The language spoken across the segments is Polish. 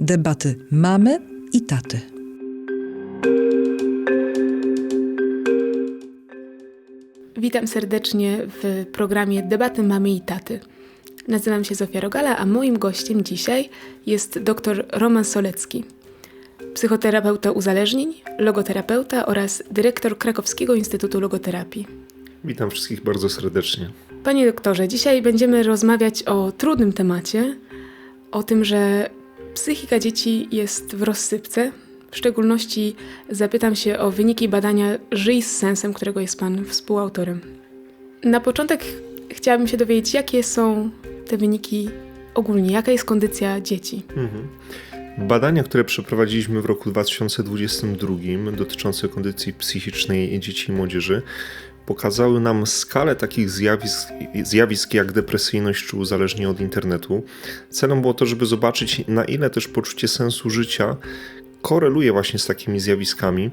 Debaty mamy i taty. Witam serdecznie w programie Debaty Mamy i Taty. Nazywam się Zofia Rogala, a moim gościem dzisiaj jest dr Roman Solecki, psychoterapeuta uzależnień, logoterapeuta oraz dyrektor Krakowskiego Instytutu Logoterapii. Witam wszystkich bardzo serdecznie. Panie doktorze, dzisiaj będziemy rozmawiać o trudnym temacie, o tym, że psychika dzieci jest w rozsypce. W szczególności zapytam się o wyniki badania Żyj z sensem, którego jest Pan współautorem. Na początek chciałabym się dowiedzieć, jakie są te wyniki ogólnie, jaka jest kondycja dzieci. Mhm. Badania, które przeprowadziliśmy w roku 2022 dotyczące kondycji psychicznej dzieci i młodzieży, pokazały nam skalę takich zjawisk, zjawisk jak depresyjność czy uzależnienie od internetu. Celem było to, żeby zobaczyć, na ile też poczucie sensu życia koreluje właśnie z takimi zjawiskami,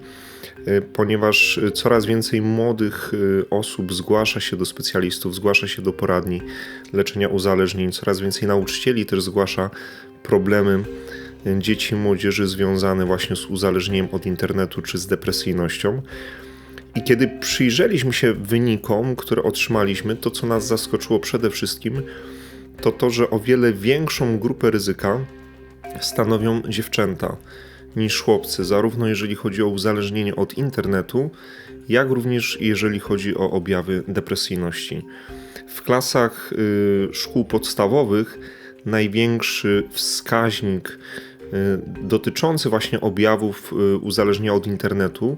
y, ponieważ coraz więcej młodych y, osób zgłasza się do specjalistów, zgłasza się do poradni leczenia uzależnień, coraz więcej nauczycieli też zgłasza problemy dzieci i młodzieży związane właśnie z uzależnieniem od internetu czy z depresyjnością. I kiedy przyjrzeliśmy się wynikom, które otrzymaliśmy, to co nas zaskoczyło przede wszystkim, to to, że o wiele większą grupę ryzyka stanowią dziewczęta niż chłopcy, zarówno jeżeli chodzi o uzależnienie od internetu, jak również jeżeli chodzi o objawy depresyjności. W klasach y, szkół podstawowych największy wskaźnik y, dotyczący właśnie objawów y, uzależnienia od internetu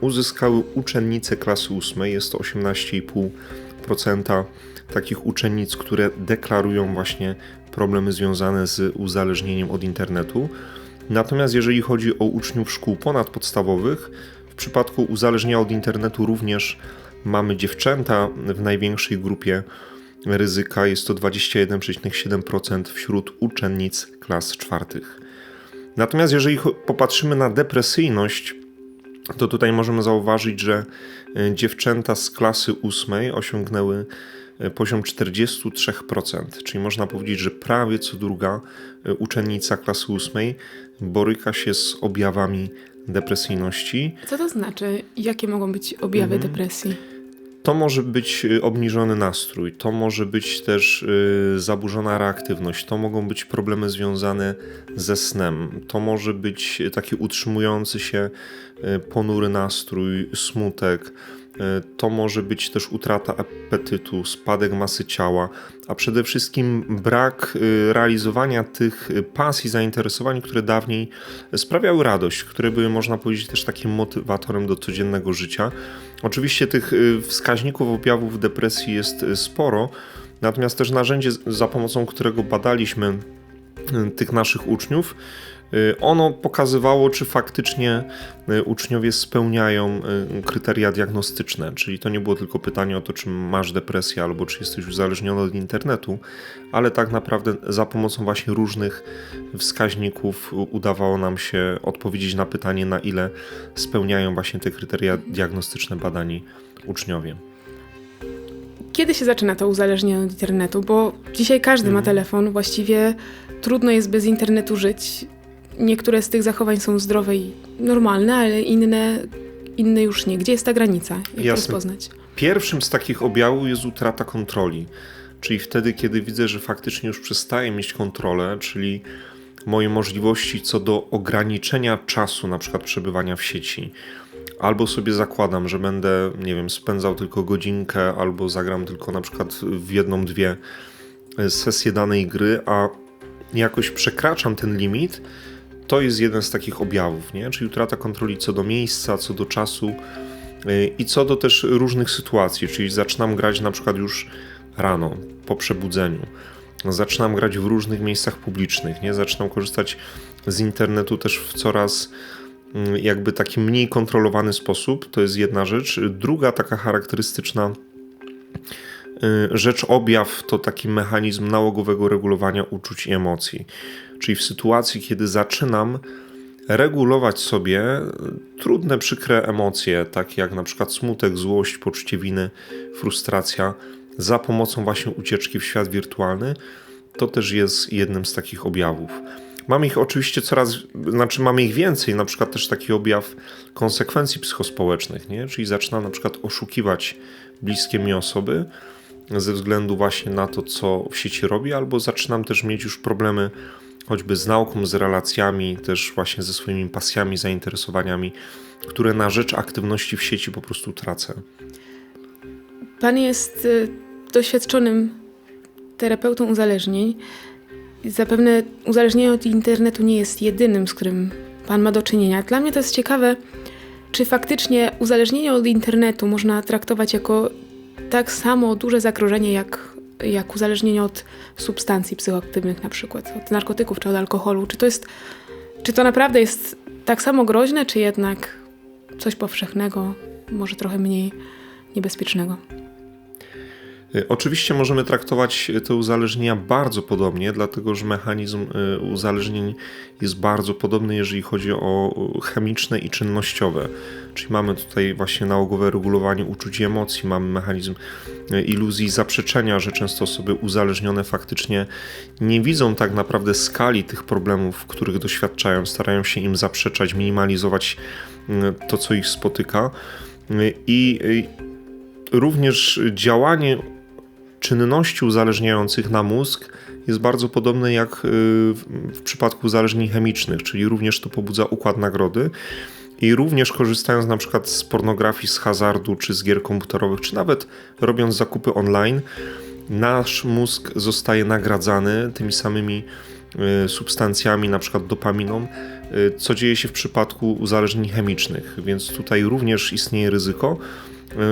uzyskały uczennice klasy 8. Jest to 18,5% takich uczennic, które deklarują właśnie problemy związane z uzależnieniem od internetu. Natomiast jeżeli chodzi o uczniów szkół ponadpodstawowych, w przypadku uzależnienia od internetu również mamy dziewczęta w największej grupie ryzyka. Jest to 21,7% wśród uczennic klas czwartych. Natomiast jeżeli popatrzymy na depresyjność, to tutaj możemy zauważyć, że e, dziewczęta z klasy ósmej osiągnęły e, poziom 43%, czyli można powiedzieć, że prawie co druga e, uczennica klasy ósmej boryka się z objawami depresyjności. Co to znaczy? Jakie mogą być objawy mhm. depresji? To może być obniżony nastrój, to może być też y, zaburzona reaktywność, to mogą być problemy związane ze snem, to może być taki utrzymujący się y, ponury nastrój, smutek, to może być też utrata apetytu, spadek masy ciała, a przede wszystkim brak e, realizowania tych pasji, zainteresowań, które dawniej sprawiały radość, które były, można powiedzieć, też takim motywatorem do codziennego życia. Oczywiście tych e, wskaźników objawów depresji jest sporo, natomiast też narzędzie, za pomocą którego badaliśmy tych naszych uczniów, ono pokazywało, czy faktycznie y, uczniowie spełniają y, kryteria diagnostyczne, czyli to nie było tylko pytanie o to, czy masz depresję albo czy jesteś uzależniony od internetu, ale tak naprawdę za pomocą właśnie różnych wskaźników udawało nam się odpowiedzieć na pytanie, na ile spełniają właśnie te kryteria diagnostyczne badani uczniowie. Kiedy się zaczyna to uzależnienie od internetu? Bo dzisiaj każdy ma mhm. telefon, właściwie trudno jest bez internetu żyć niektóre z tych zachowań są zdrowe i normalne, ale inne, inne już nie. Gdzie jest ta granica? Jak Jasne. to rozpoznać? Pierwszym z takich objawów jest utrata kontroli. Czyli wtedy, kiedy widzę, że faktycznie już przestaję mieć kontrolę, czyli moje możliwości co do ograniczenia czasu, na przykład przebywania w sieci. Albo sobie zakładam, że będę, nie wiem, spędzał tylko godzinkę, albo zagram tylko na przykład w jedną, dwie sesje danej gry, a jakoś przekraczam ten limit, to jest jeden z takich objawów, nie? czyli utrata kontroli co do miejsca, co do czasu y, i co do też różnych sytuacji, czyli zaczynam grać na przykład już rano, po przebudzeniu. Zaczynam grać w różnych miejscach publicznych, nie? Zaczynam korzystać z internetu też w coraz mm, jakby taki mniej kontrolowany sposób. To jest jedna rzecz. Druga taka charakterystyczna y, rzecz, objaw to taki mechanizm nałogowego regulowania uczuć i emocji. Czyli w sytuacji, kiedy zaczynam regulować sobie trudne, przykre emocje, takie jak na przykład smutek, złość, poczucie winy, frustracja, za pomocą właśnie ucieczki w świat wirtualny, to też jest jednym z takich objawów. Mamy ich oczywiście coraz, znaczy mamy ich więcej, na przykład też taki objaw konsekwencji psychospołecznych, nie? czyli zaczynam na przykład oszukiwać bliskie mi osoby ze względu właśnie na to, co w sieci robi, albo zaczynam też mieć już problemy choćby z nauką, z relacjami, też właśnie ze swoimi pasjami, zainteresowaniami, które na rzecz aktywności w sieci po prostu tracę. Pan jest y, doświadczonym terapeutą uzależnień. Zapewne uzależnienie od internetu nie jest jedynym, z którym Pan ma do czynienia. Dla mnie to jest ciekawe, czy faktycznie uzależnienie od internetu można traktować jako tak samo duże zagrożenie jak, jak uzależnienie od substancji psychoaktywnych, na przykład od narkotyków czy od alkoholu. Czy to jest, czy to naprawdę jest tak samo groźne, czy jednak coś powszechnego, może trochę mniej niebezpiecznego? Y, Oczywiście możemy traktować te uzależnienia bardzo podobnie, dlatego że mechanizm y, uzależnień jest bardzo podobny, jeżeli chodzi o chemiczne i czynnościowe. Czyli mamy tutaj właśnie nałogowe regulowanie uczuć i emocji, mamy mechanizm y, iluzji zaprzeczenia, że często osoby uzależnione faktycznie nie widzą tak naprawdę skali tych problemów, których doświadczają, starają się im zaprzeczać, minimalizować y, to, co ich spotyka. Y, I y, również działanie czynności uzależniających na mózg jest bardzo podobne jak y, w przypadku uzależnień chemicznych, czyli również to pobudza układ nagrody. I również korzystając na przykład z pornografii, z hazardu, czy z gier komputerowych, czy nawet robiąc zakupy online, nasz mózg zostaje nagradzany tymi samymi y, substancjami, na przykład dopaminą, y, co dzieje się w przypadku uzależnień chemicznych. Więc tutaj również istnieje ryzyko,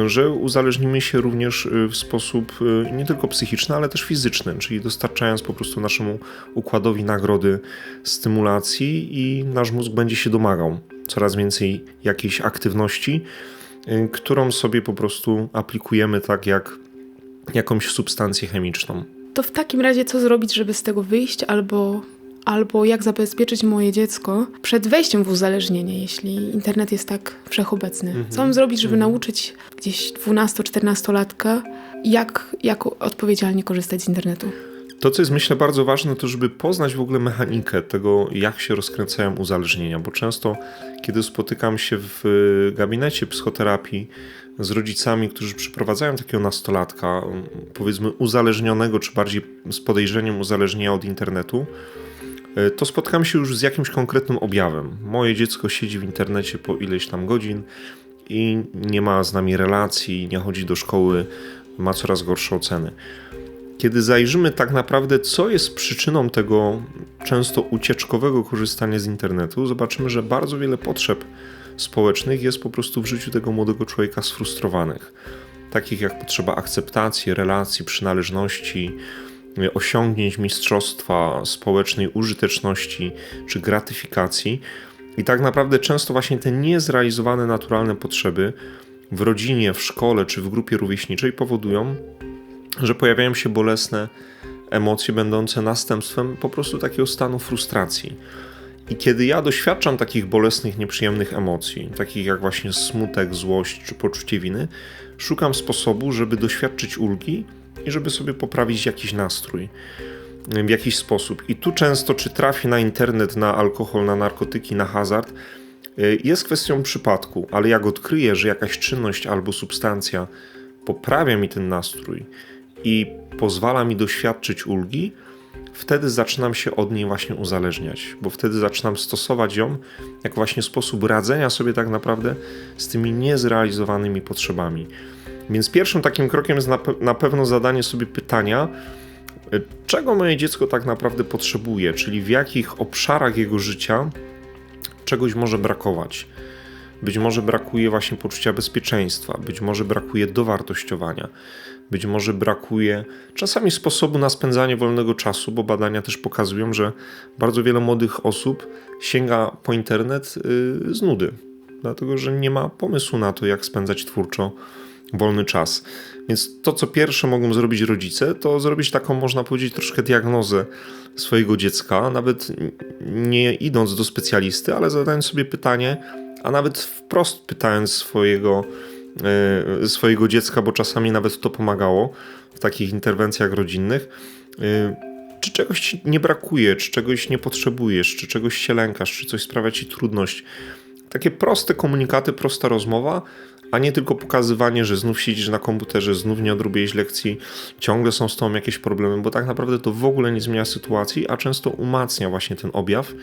że uzależnimy się również y, w sposób y, nie tylko psychiczny, ale też fizyczny, czyli dostarczając po prostu naszemu układowi nagrody, stymulacji i nasz mózg będzie się domagał coraz więcej jakiejś aktywności, którą sobie po prostu aplikujemy tak jak jakąś substancję chemiczną. To w takim razie co zrobić, żeby z tego wyjść, albo, albo jak zabezpieczyć moje dziecko przed wejściem w uzależnienie, jeśli internet jest tak wszechobecny? Co mam zrobić, żeby nauczyć gdzieś 12-14-latka, jak, jak odpowiedzialnie korzystać z internetu? To, co jest myślę bardzo ważne, to żeby poznać w ogóle mechanikę tego, jak się rozkręcają uzależnienia, bo często, kiedy spotykam się w gabinecie psychoterapii z rodzicami, którzy przyprowadzają takiego nastolatka, powiedzmy uzależnionego, czy bardziej z podejrzeniem uzależnienia od internetu, y, to spotkam się już z jakimś konkretnym objawem. Moje dziecko siedzi w internecie po ileś tam godzin i nie ma z nami relacji, nie chodzi do szkoły, ma coraz gorsze oceny kiedy zajrzymy tak naprawdę, co jest przyczyną tego często ucieczkowego korzystania z internetu, zobaczymy, że bardzo wiele potrzeb społecznych jest po prostu w życiu tego młodego człowieka sfrustrowanych. Takich jak potrzeba akceptacji, relacji, przynależności, osiągnięć mistrzostwa, społecznej użyteczności czy gratyfikacji. I tak naprawdę często właśnie te niezrealizowane naturalne potrzeby w rodzinie, w szkole czy w grupie rówieśniczej powodują, że pojawiają się bolesne emocje będące następstwem po prostu takiego stanu frustracji. I kiedy ja doświadczam takich bolesnych, nieprzyjemnych emocji, takich jak właśnie smutek, złość czy poczucie winy, szukam sposobu, żeby doświadczyć ulgi i żeby sobie poprawić jakiś nastrój w jakiś sposób. I tu często, czy trafię na internet, na alkohol, na narkotyki, na hazard, y, jest kwestią przypadku, ale jak odkryję, że jakaś czynność albo substancja poprawia mi ten nastrój i pozwala mi doświadczyć ulgi, wtedy zaczynam się od niej właśnie uzależniać, bo wtedy zaczynam stosować ją jako właśnie sposób radzenia sobie tak naprawdę z tymi niezrealizowanymi potrzebami. Więc pierwszym takim krokiem jest na, pe- na pewno zadanie sobie pytania, y, czego moje dziecko tak naprawdę potrzebuje, czyli w jakich obszarach jego życia czegoś może brakować. Być może brakuje właśnie poczucia bezpieczeństwa, być może brakuje dowartościowania, być może brakuje czasami sposobu na spędzanie wolnego czasu, bo badania też pokazują, że bardzo wiele młodych osób sięga po internet yy, z nudy, dlatego że nie ma pomysłu na to, jak spędzać twórczo wolny czas. Więc to, co pierwsze mogą zrobić rodzice, to zrobić taką, można powiedzieć, troszkę diagnozę swojego dziecka, nawet nie idąc do specjalisty, ale zadając sobie pytanie, a nawet wprost pytając swojego, e, swojego dziecka, bo czasami nawet to pomagało w takich interwencjach rodzinnych, e, czy czegoś nie brakuje, czy czegoś nie potrzebujesz, czy czegoś się lękasz, czy coś sprawia ci trudność. Takie proste komunikaty, prosta rozmowa, a nie tylko pokazywanie, że znów siedzisz na komputerze, znów nie odrobiłeś lekcji, ciągle są z tobą jakieś problemy, bo tak naprawdę to w ogóle nie zmienia sytuacji, a często umacnia właśnie ten objaw,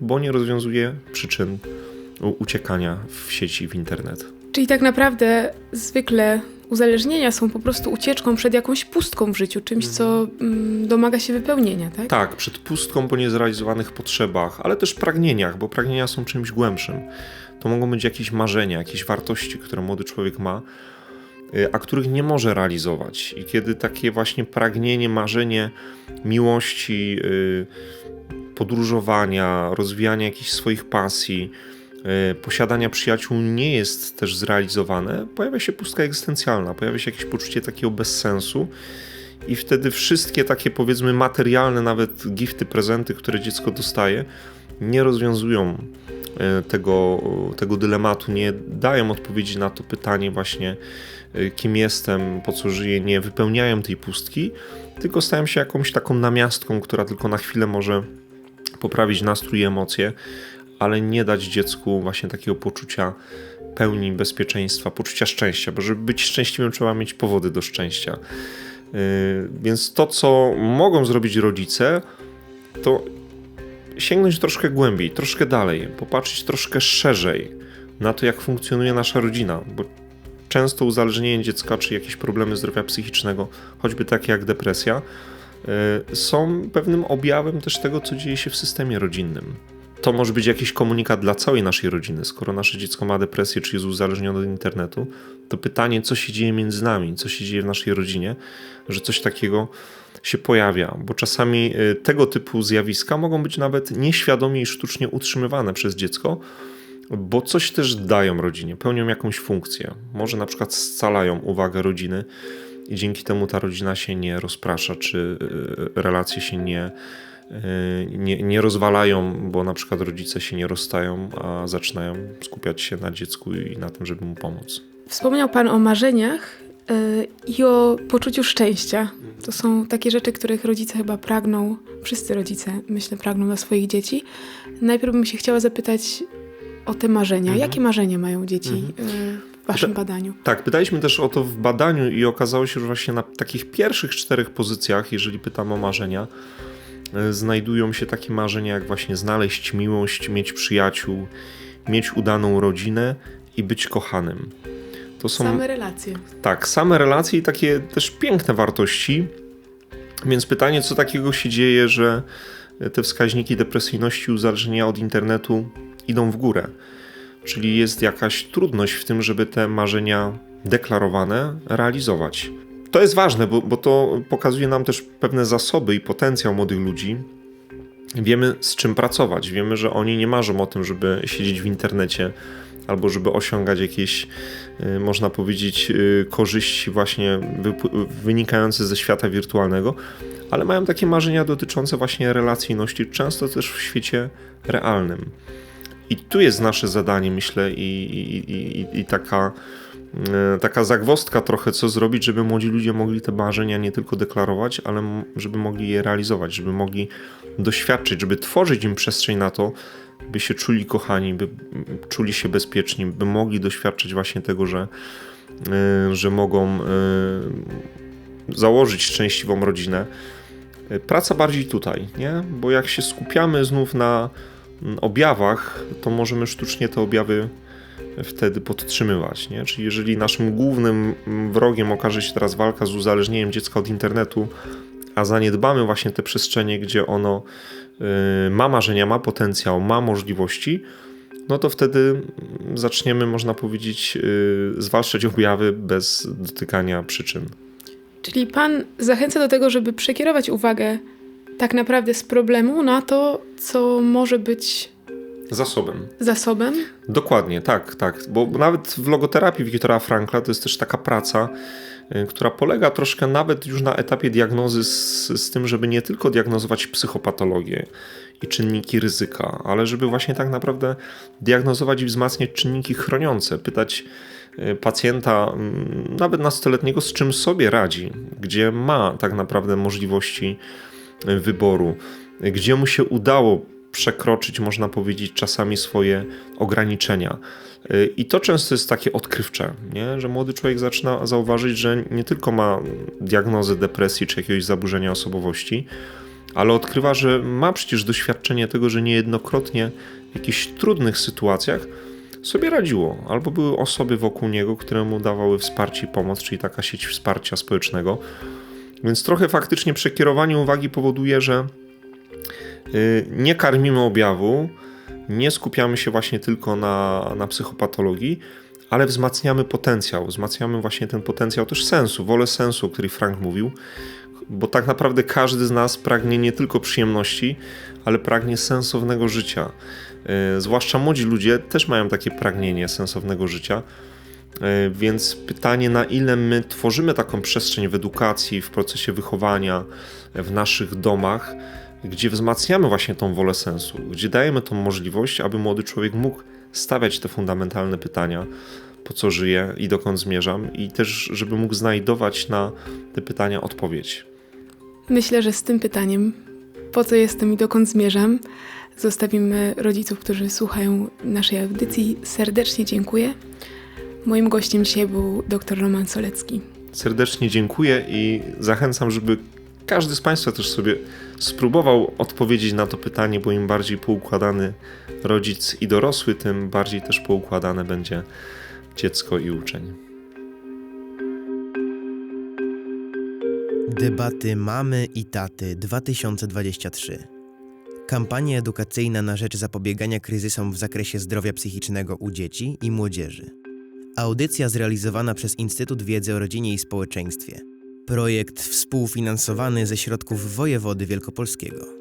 bo nie rozwiązuje przyczyn uciekania w sieci, w internet. Czyli tak naprawdę zwykle uzależnienia są po prostu ucieczką przed jakąś pustką w życiu, czymś, co mm, domaga się wypełnienia, tak? Tak, przed pustką po niezrealizowanych potrzebach, ale też pragnieniach, bo pragnienia są czymś głębszym. To mogą być jakieś marzenia, jakieś wartości, które młody człowiek ma, y, a których nie może realizować. I kiedy takie właśnie pragnienie, marzenie miłości, y, podróżowania, rozwijania jakichś swoich pasji, y, posiadania przyjaciół nie jest też zrealizowane, pojawia się pustka egzystencjalna, pojawia się jakieś poczucie takiego bezsensu. I wtedy wszystkie takie powiedzmy materialne, nawet gifty, prezenty, które dziecko dostaje, nie rozwiązują e, tego, tego dylematu, nie dają odpowiedzi na to pytanie właśnie e, kim jestem, po co żyję, nie wypełniają tej pustki, tylko stają się jakąś taką namiastką, która tylko na chwilę może poprawić nastrój i emocje, ale nie dać dziecku właśnie takiego poczucia pełni bezpieczeństwa, poczucia szczęścia, bo żeby być szczęśliwym trzeba mieć powody do szczęścia. Yy, Więc to, co mogą zrobić rodzice, to sięgnąć troszkę głębiej, troszkę dalej, popatrzeć troszkę szerzej na to, jak funkcjonuje nasza rodzina, bo często uzależnienie dziecka czy jakieś problemy zdrowia psychicznego, choćby takie jak depresja, yy, są pewnym objawem też tego, co dzieje się w systemie rodzinnym. To może być jakiś komunikat dla całej naszej rodziny. Skoro nasze dziecko ma depresję czy jest uzależnione od internetu, to pytanie, co się dzieje między nami, co się dzieje w naszej rodzinie, że coś takiego się pojawia, bo czasami y, tego typu zjawiska mogą być nawet nieświadomie i sztucznie utrzymywane przez dziecko, bo coś też dają rodzinie, pełnią jakąś funkcję. Może na przykład scalają uwagę rodziny i dzięki temu ta rodzina się nie rozprasza, czy y, relacje się nie, y, nie, nie rozwalają, bo na przykład rodzice się nie rozstają, a zaczynają skupiać się na dziecku i na tym, żeby mu pomóc. Wspomniał Pan o marzeniach y, i o poczuciu szczęścia. To są takie rzeczy, których rodzice chyba pragną, wszyscy rodzice, myślę, pragną dla swoich dzieci. Najpierw bym się chciała zapytać o te marzenia. Mhm. Jakie marzenia mają dzieci Mhm. W Waszym badaniu? Tak, pytaliśmy też o to w badaniu i okazało się, że właśnie na takich pierwszych czterech pozycjach, jeżeli pytam o marzenia, e, znajdują się takie marzenia jak właśnie znaleźć miłość, mieć przyjaciół, mieć udaną rodzinę i być kochanym. To są Same relacje. tak, same relacje i takie też piękne wartości. Więc pytanie, co takiego się dzieje, że te wskaźniki depresyjności, uzależnienia od internetu idą w górę. Czyli jest jakaś trudność w tym, żeby te marzenia deklarowane realizować. To jest ważne, bo, bo to pokazuje nam też pewne zasoby i potencjał młodych ludzi. Wiemy z czym pracować. Wiemy, że oni nie marzą o tym, żeby siedzieć w internecie albo żeby osiągać jakieś, y, można powiedzieć, y, korzyści właśnie wynikające ze świata wirtualnego, ale mają takie marzenia dotyczące właśnie relacyjności, często też w świecie realnym. I tu jest nasze zadanie, myślę, i, i, i, i taka, e, taka zagwostka trochę, co zrobić, żeby młodzi ludzie mogli te marzenia nie tylko deklarować, ale żeby mogli je realizować, żeby mogli doświadczyć, żeby tworzyć im przestrzeń na to, by się czuli kochani, by czuli się bezpieczni, by mogli doświadczyć właśnie tego, że, e, że mogą e, założyć szczęśliwą rodzinę. Praca bardziej tutaj, nie? Bo jak się skupiamy znów na objawach, to możemy sztucznie te objawy wtedy podtrzymywać. Nie? Czyli jeżeli naszym głównym mm, wrogiem okaże się teraz walka z uzależnieniem dziecka od internetu, a zaniedbamy właśnie te przestrzenie, gdzie ono y, ma marzenia, ma potencjał, ma możliwości, no to wtedy mm, zaczniemy, można powiedzieć, y, zwalczać objawy bez dotykania przyczyn. Czyli Pan zachęca do tego, żeby przekierować uwagę tak naprawdę z problemu na to, co może być Zasobem. zasobem. Dokładnie, tak, tak. Bo nawet w logoterapii Wiktora Frankla to jest też taka praca, y, która polega troszkę nawet już na etapie diagnozy z, z tym, żeby nie tylko diagnozować psychopatologię i czynniki ryzyka, ale żeby właśnie tak naprawdę diagnozować i wzmacniać czynniki chroniące, pytać y, pacjenta, mm, nawet nastoletniego, z czym sobie radzi, gdzie ma tak naprawdę możliwości wyboru, gdzie mu się udało przekroczyć, można powiedzieć, czasami swoje ograniczenia. I to często jest takie odkrywcze, nie? że młody człowiek zaczyna zauważyć, że nie tylko ma diagnozę depresji czy jakiegoś zaburzenia osobowości, ale odkrywa, że ma przecież doświadczenie tego, że niejednokrotnie w jakichś trudnych sytuacjach sobie radziło, albo były osoby wokół niego, które mu dawały wsparcie i pomoc, czyli taka sieć wsparcia społecznego. Więc trochę faktycznie przekierowanie uwagi powoduje, że y, nie karmimy objawu, nie skupiamy się właśnie tylko na, na psychopatologii, ale wzmacniamy potencjał, wzmacniamy właśnie ten potencjał też sensu, wolę sensu, o której Frank mówił, bo tak naprawdę każdy z nas pragnie nie tylko przyjemności, ale pragnie sensownego życia. Yy, zwłaszcza młodzi ludzie też mają takie pragnienie sensownego życia. Yy, Więc pytanie, na ile my tworzymy taką przestrzeń w edukacji, w procesie wychowania, w naszych domach, gdzie wzmacniamy właśnie tą wolę sensu, gdzie dajemy tą możliwość, aby młody człowiek mógł stawiać te fundamentalne pytania, po co żyję i dokąd zmierzam, i też, żeby mógł znajdować na te pytania odpowiedź. Myślę, że z tym pytaniem, po co jestem i dokąd zmierzam, zostawimy rodziców, którzy słuchają naszej audycji. Serdecznie dziękuję. Moim gościem dzisiaj był dr Roman Solecki. Serdecznie dziękuję i zachęcam, żeby każdy z Państwa też sobie spróbował odpowiedzieć na to pytanie, bo im bardziej poukładany rodzic i dorosły, tym bardziej też poukładane będzie dziecko i uczeń. Debaty Mamy i Taty 2023. Kampania edukacyjna na rzecz zapobiegania kryzysom w zakresie zdrowia psychicznego u dzieci i młodzieży. Audycja zrealizowana przez Instytut Wiedzy o Rodzinie i Społeczeństwie. Projekt współfinansowany ze środków wojewody wielkopolskiego.